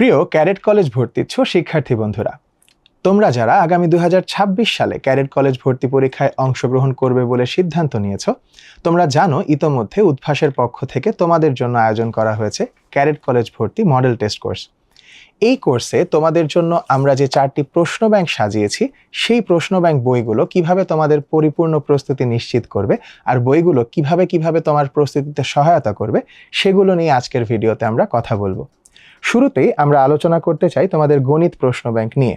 প্রিয় cadet college ভর্তিচ্ছ শিক্ষার্থী বন্ধুরা, তোমরা যারা আগামী দু হাজার ছাব্বিশ সালে ক্যাডেট কলেজ ভর্তি পরীক্ষায় অংশগ্রহণ করবে বলে সিদ্ধান্ত নিয়েছো, তোমরা জানো ইতোমধ্যে উদ্ভাসের পক্ষ থেকে তোমাদের জন্য আয়োজন করা হয়েছে ক্যাডেট কলেজ ভর্তি মডেল টেস্ট কোর্স। এই কোর্সে তোমাদের জন্য আমরা যে চারটি প্রশ্ন ব্যাংক সাজিয়েছি, সেই প্রশ্ন ব্যাংক বইগুলো কীভাবে তোমাদের পরিপূর্ণ প্রস্তুতি নিশ্চিত করবে আর বইগুলো কীভাবে কীভাবে তোমার প্রস্তুতিতে সহায়তা করবে, সেগুলো নিয়ে আজকের ভিডিওতে আমরা কথা বলব। শুরুতেই আমরা আলোচনা করতে চাই তোমাদের গণিত প্রশ্ন ব্যাংক নিয়ে।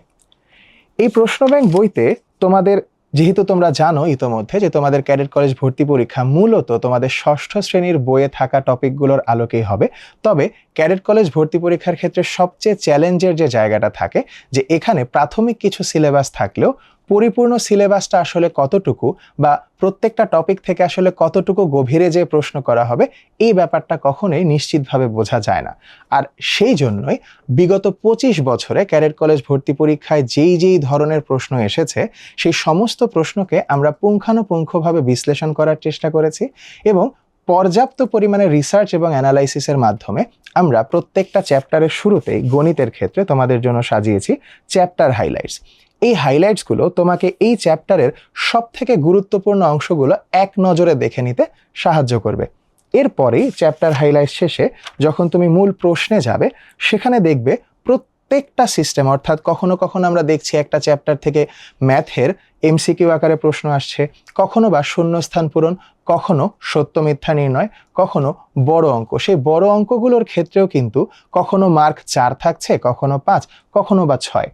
এই প্রশ্ন ব্যাংক বইতে তোমাদের, যেহেতু তোমরা জানো ইতোমধ্যে যে তোমাদের ক্যাডেট কলেজ ভর্তি পরীক্ষা মূলত তোমাদের ষষ্ঠ শ্রেণির বইয়ে থাকা টপিকগুলোর আলোকেই হবে। তবে ক্যাডেট কলেজ ভর্তি পরীক্ষার ক্ষেত্রে সবচেয়ে চ্যালেঞ্জের যে জায়গাটা থাকে, যে এখানে প্রাথমিক কিছু সিলেবাস থাকলেও পরিপূর্ণ সিলেবাসটা আসলে কতটুকু বা প্রত্যেকটা টপিক থেকে আসলে কতটুকু গভীরে যে প্রশ্ন করা হবে, এই ব্যাপারটা কখনোই নিশ্চিতভাবে বোঝা যায় না। আর সেই জন্যই বিগত পঁচিশ বছরে ক্যাডেট কলেজ ভর্তি পরীক্ষায় যেই যেই ধরনের প্রশ্ন এসেছে, সেই সমস্ত প্রশ্নকে আমরা পুঙ্খানুপুঙ্খভাবে বিশ্লেষণ করার চেষ্টা করেছি এবং পর্যাপ্ত পরিমাণে রিসার্চ এবং অ্যানালাইসিসের মাধ্যমে আমরা প্রত্যেকটা চ্যাপ্টারের শুরুতেই গণিতের ক্ষেত্রে তোমাদের জন্য সাজিয়েছি চ্যাপ্টার হাইলাইটস এই হাইলাইটসগুলো তোমাকে এই চ্যাপ্টারের সব থেকে গুরুত্বপূর্ণ অংশগুলো এক নজরে দেখে নিতে সাহায্য করবে। এরপরেই চ্যাপ্টার হাইলাইট শেষে যখন তুমি মূল প্রশ্নে যাবে, সেখানে দেখবে প্রত্যেকটা সিস্টেম অর্থাৎ কখনো কখনো আমরা দেখছি একটা চ্যাপ্টার থেকে ম্যাথের এমসিকিউ আকারে প্রশ্ন আসছে, কখনো বা শূন্যস্থান পূরণ, কখনো সত্য মিথ্যা নির্ণয়, কখনো বড় অঙ্ক। সেই বড় অঙ্কগুলোর ক্ষেত্রেও কিন্তু কখনো মার্ক চার থাকছে, কখনো পাঁচ, কখনো বা ছয়।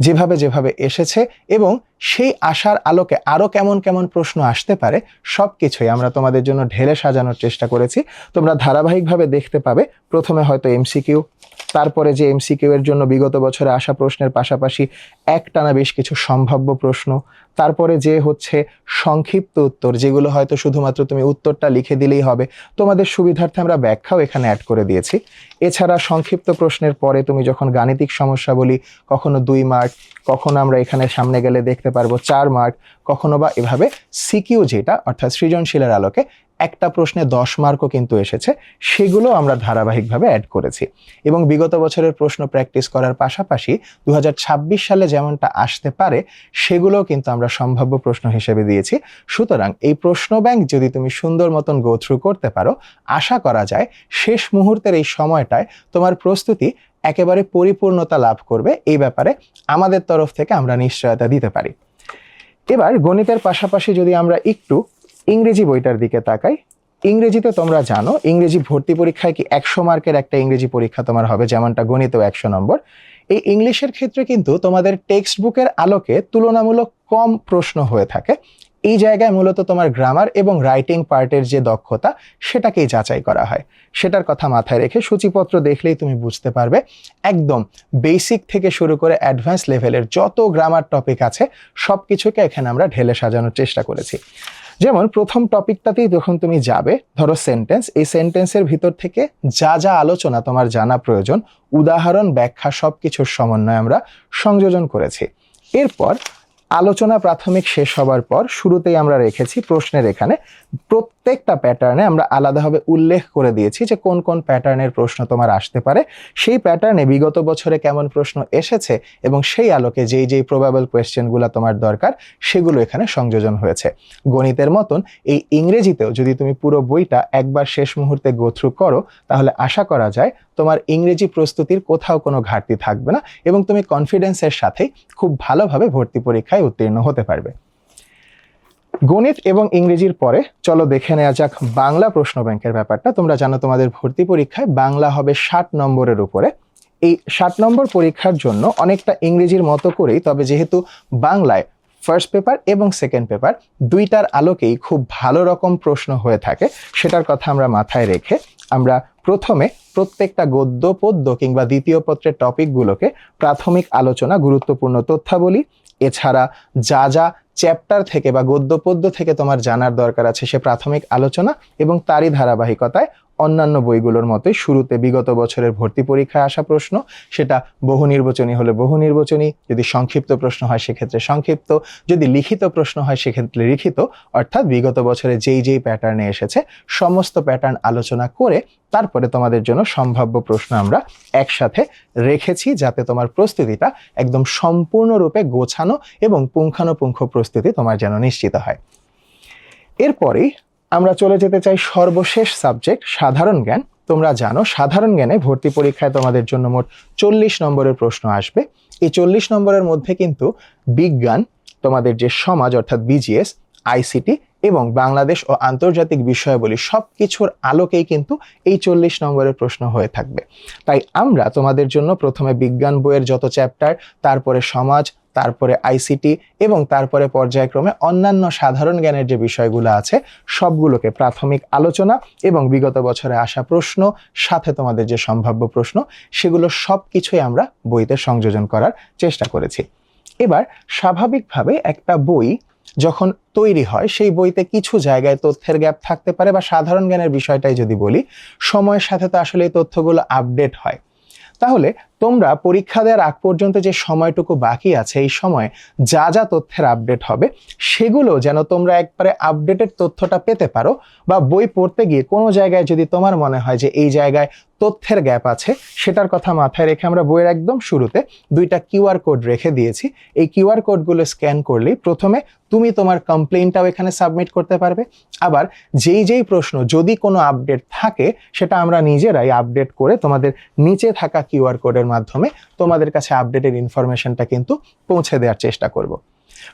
যেভাবে যেভাবে এসেছে এবং সেই আশার আলোকে আরও কেমন কেমন প্রশ্ন আসতে পারে সব কিছুই আমরা তোমাদের জন্য ঢেলে সাজানোর চেষ্টা করেছি। তোমরা ধারাবাহিকভাবে দেখতে পাবে, প্রথমে হয়তো এমসিকিউ তারপরে যে এমসিকিউ এর জন্য বিগত বছরে আসা প্রশ্নের পাশাপাশি একটানা বেশ কিছু সম্ভাব্য প্রশ্ন, তারপরে যে হচ্ছে সংক্ষিপ্ত উত্তর, যেগুলো হয়তো শুধুমাত্র তুমি উত্তরটা লিখে দিলেই হবে। তোমাদের সুবিধার্থে আমরা ব্যাখ্যাও এখানে অ্যাড করে দিয়েছি। এছাড়া সংক্ষিপ্ত প্রশ্নের পরে তুমি যখন গাণিতিক সমস্যা বলি কখনো দুই মার্ক, কখনো আমরা এখানে সামনে গেলে দেখতে পারব চার মার্ক কখনো বা এভাবে সিকিউ যেটা অর্থাৎ সৃজনশীলের আলোকে একটা প্রশ্নে দশ মার্কও কিন্তু এসেছে, সেগুলো আমরা ধারাবাহিকভাবে অ্যাড করেছি। এবং বিগত বছরের প্রশ্ন প্র্যাকটিস করার পাশাপাশি দু হাজার ছাব্বিশ সালে যেমনটা আসতে পারে, সেগুলোও কিন্তু আমরা সম্ভাব্য প্রশ্ন হিসেবে দিয়েছি। সুতরাং এই প্রশ্ন ব্যাংক যদি তুমি সুন্দর মতন গো থ্রু করতে পারো, আশা করা যায় শেষ মুহূর্তের এই সময়টায় তোমার প্রস্তুতি একেবারে পরিপূর্ণতা লাভ করবে এই ব্যাপারে আমাদের তরফ থেকে আমরা নিশ্চয়তা দিতে পারি। এবার গণিতের পাশাপাশি যদি আমরা একটু ইংরেজি বইটার দিকে তাকাই, ইংরেজিতে তোমরা জানো, ইংরেজি ভর্তি পরীক্ষায় কি একশো মার্কের একটা ইংরেজি পরীক্ষা তোমার হবে, যেমনটা গণিতেও একশো নম্বর। এই ইংলিশের ক্ষেত্রে কিন্তু তোমাদের টেক্সট বুকের আলোকে তুলনামূলক কম প্রশ্ন হয়ে থাকে। এই জায়গায় মূলত তোমার গ্রামার এবং রাইটিং পার্টের যে দক্ষতা, সেটাকেই যাচাই করা হয়। সেটার কথা মাথায় রেখে সূচিপত্র দেখলেই তুমি বুঝতে পারবে, একদম বেসিক থেকে শুরু করে অ্যাডভান্স লেভেলের যত গ্রামার টপিক আছে সব কিছুকে এখানে আমরা ঢেলে সাজানোর চেষ্টা করেছি। যেমন প্রথম টপিকটাতেই যখন তুমি যাবে, ধরো সেন্টেন্স এই সেন্টেন্সের ভিতর থেকে যা যা আলোচনা তোমার জানা প্রয়োজন, উদাহরণ, ব্যাখ্যা সব কিছুর সমন্বয় আমরা সংযোজন করেছি। এরপর আলোচনা প্রাথমিক শেষ হবার পর শুরুতেই আমরা রেখেছি প্রশ্নের এখানে। প্রত্যেকটা প্যাটার্নে আমরা আলাদাভাবে উল্লেখ করে দিয়েছি যে কোন কোন প্যাটার্নের প্রশ্ন তোমার আসতে পারে। সেই প্যাটার্নে বিগত বছরে কেমন প্রশ্ন এসেছে এবং সেই আলোকে যেই যেই প্রবাবল কোয়েশ্চেনগুলো তোমার দরকার, সেগুলো এখানে সংযোজন হয়েছে। গণিতের মতন এই ইংরেজিতেও যদি তুমি পুরো বইটা একবার শেষ মুহূর্তে গোথ্রু করো, তাহলে আশা করা যায় তোমার ইংরেজি প্রস্তুতির কোথাও কোনো ঘাটতি থাকবে না এবং তুমি কনফিডেন্সের সাথে খুব ভালোভাবে ভর্তি পরীক্ষায় উত্তীর্ণ হতে পারবে। গণিত এবং ইংরেজির পরে চলো দেখে নেওয়া যাক বাংলা প্রশ্ন ব্যাংকের ব্যাপারটা। তোমরা জানো তোমাদের ভর্তি পরীক্ষায় বাংলা হবে ষাট নম্বরের উপরে। এই ষাট নম্বর পরীক্ষার জন্য অনেকটা ইংরেজির মতো করেই, তবে যেহেতু বাংলায় ফার্স্ট পেপার এবং সেকেন্ড পেপার দুইটার আলোকেই খুব ভালো রকম প্রশ্ন হয়ে থাকে, সেটার কথা আমরা মাথায় রেখে আমরা প্রথমে প্রত্যেকটা গদ্য, পদ্য কিংবা দ্বিতীয় পত্রের টপিকগুলোকে প্রাথমিক আলোচনা, গুরুত্বপূর্ণ তথ্যাবলী, এছাড়া যা যা চ্যাপ্টার থেকে বা গদ্য, পদ্য থেকে তোমার জানার দরকার আছে সে প্রাথমিক আলোচনা এবং তারই ধারাবাহিকতায় অন্যান্য বইগুলোর মতোই শুরুতে বিগত বছরের ভর্তি পরীক্ষায় আসা প্রশ্ন, সেটা বহু নির্বাচনী হলে বহু নির্বাচনী, যদি সংক্ষিপ্ত প্রশ্ন হয় সেক্ষেত্রে সংক্ষিপ্ত, যদি লিখিত প্রশ্ন হয় সেক্ষেত্রে লিখিত, অর্থাৎ বিগত বছরে যেই যেই প্যাটার্নে এসেছে, সমস্ত প্যাটার্ন আলোচনা করে তারপরে তোমাদের জন্য সম্ভাব্য প্রশ্ন আমরা একসাথে রেখেছি যাতে তোমার প্রস্তুতিটা একদম সম্পূর্ণরূপে গোছানো এবং পুঙ্খানুপুঙ্খ প্রস্তুতি তোমার যেন নিশ্চিত হয়। এরপরেই আমরা চলে যেতে চাই সর্বশেষ সাবজেক্ট, সাধারণ জ্ঞান। তোমরা জানো, সাধারণ জ্ঞানে ভর্তি পরীক্ষায় তোমাদের জন্য মোট চল্লিশ নম্বরের প্রশ্ন আসবে। এই চল্লিশ নম্বরের মধ্যে কিন্তু বিজ্ঞান, তোমাদের যে সমাজ অর্থাৎ বিজিএস, আইসিটি এবং বাংলাদেশ ও আন্তর্জাতিক বিষয়াবলী সব কিছুর আলোকেই কিন্তু এই চল্লিশ নম্বরের প্রশ্ন হয়ে থাকবে। তাই আমরা তোমাদের জন্য প্রথমে বিজ্ঞান বইয়ের যত চ্যাপ্টার তারপরে সমাজ তারপরে আইসিটি এবং তারপরে পর্যায়ক্রমে অন্যান্য সাধারণ জ্ঞানের যে বিষয়গুলো আছে, সবগুলোকে প্রাথমিক আলোচনা এবং বিগত বছরে আসা প্রশ্ন, সাথে তোমাদের যে সম্ভাব্য প্রশ্ন, সেগুলো সব কিছুই আমরা বইতে সংযোজন করার চেষ্টা করেছি। এবার স্বাভাবিকভাবে একটা বই যখন তৈরি হয়, সেই বইতে কিছু জায়গায় তথ্যের গ্যাপ থাকতে পারে বা সাধারণ জ্ঞানের বিষয়টাই যদি বলি, সময়ের সাথে তো আসলে এই তথ্যগুলো আপডেট হয়। তাহলে তোমরা পরীক্ষা দেওয়ার আগ পর্যন্ত যে সময়টুকু বাকি আছে, এই সময় যা যা তথ্যের আপডেট হবে, সেগুলো যেন তোমরা একবারে আপডেটেড তথ্যটা পেতে পারো বা বই পড়তে গিয়ে কোনো জায়গায় যদি তোমার মনে হয় যে এই জায়গায় তথ্যের গ্যাপ আছে, সেটার কথা মাথায় রেখে আমরা বইয়ের একদম শুরুতে দুইটা কিউআর কোড রেখে দিয়েছি। এই কিউআর কোডগুলো স্ক্যান করলেই প্রথমে তুমি তোমার কমপ্লেনটাও এখানে সাবমিট করতে পারবে। আবার যেই যেই প্রশ্ন, যদি কোনো আপডেট থাকে, সেটা আমরা নিজেরাই আপডেট করে তোমাদের নিচে থাকা কিউআর কোডের মাধ্যমে তোমাদের কাছে আপডেটের ইনফরমেশনটা কিন্তু পৌঁছে দেওয়ার চেষ্টা করব।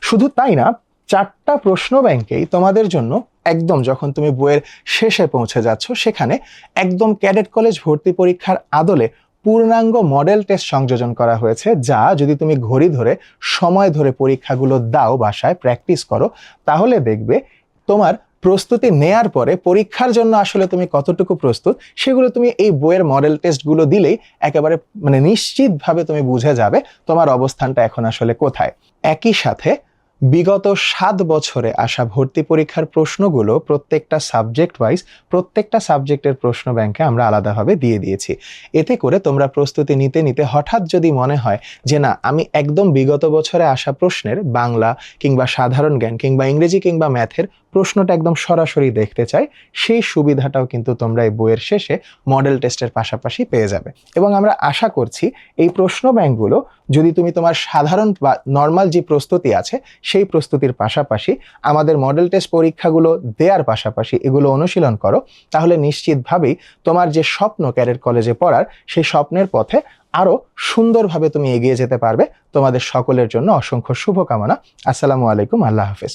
শুধু তাই না, চারটা প্রশ্ন ব্যাংকেই তোমাদের জন্য একদম যখন তুমি বইয়ের শেষে পৌঁছে যাচ্ছ, সেখানে একদম ক্যাডেট কলেজ ভর্তি পরীক্ষার আদলে পূর্ণাঙ্গ মডেল টেস্ট সংযোজন করা হয়েছে, যা যদি তুমি ঘড়ি ধরে, সময় ধরে পরীক্ষাগুলো দাও বাসায়, প্র্যাকটিস করো, তাহলে দেখবে তোমার প্রস্তুতি নেয়ার পরে পরীক্ষার জন্য আসলে তুমি কতটুকু প্রস্তুত, সেগুলো তুমি এই বইয়ের মডেল টেস্টগুলো দিলেই একেবারে মানে নিশ্চিতভাবে তুমি বুঝে যাবে তোমার অবস্থানটা এখন আসলে কোথায়। একই সাথে বিগত সাত বছরে আসা ভর্তি পরীক্ষার প্রশ্নগুলো প্রত্যেকটা সাবজেক্ট ওয়াইজ প্রত্যেকটা সাবজেক্টের প্রশ্ন ব্যাংকে আমরা আলাদাভাবে দিয়ে দিয়েছি। এতে করে তোমরা প্রস্তুতি নিতে নিতে হঠাৎ যদি মনে হয় যে না, আমি একদম বিগত বছরে আসা প্রশ্নের বাংলা কিংবা সাধারণ জ্ঞান কিংবা ইংরেজি কিংবা ম্যাথের প্রশ্নটা একদম সরাসরি দেখতে চাই, সেই সুবিধাটাও কিন্তু তোমরা এই বইয়ের শেষে মডেল টেস্টের পাশাপাশি পেয়ে যাবে। এবং আমরা আশা করছি এই প্রশ্ন ব্যাংকগুলো, যদি তুমি তোমার সাধারণ বা নর্মাল যে প্রস্তুতি আছে, সেই প্রস্তুতির পাশাপাশি আমাদের মডেল টেস্ট পরীক্ষাগুলো দেওয়ার পাশাপাশি এগুলো অনুশীলন করো, তাহলে নিশ্চিতভাবেই তোমার যে স্বপ্ন ক্যাডেট কলেজে পড়ার, সেই স্বপ্নের পথে আরও সুন্দরভাবে তুমি এগিয়ে যেতে পারবে। তোমাদের সকলের জন্য অসংখ্য শুভকামনা। আসসালামু আলাইকুম, আল্লাহ হাফেজ।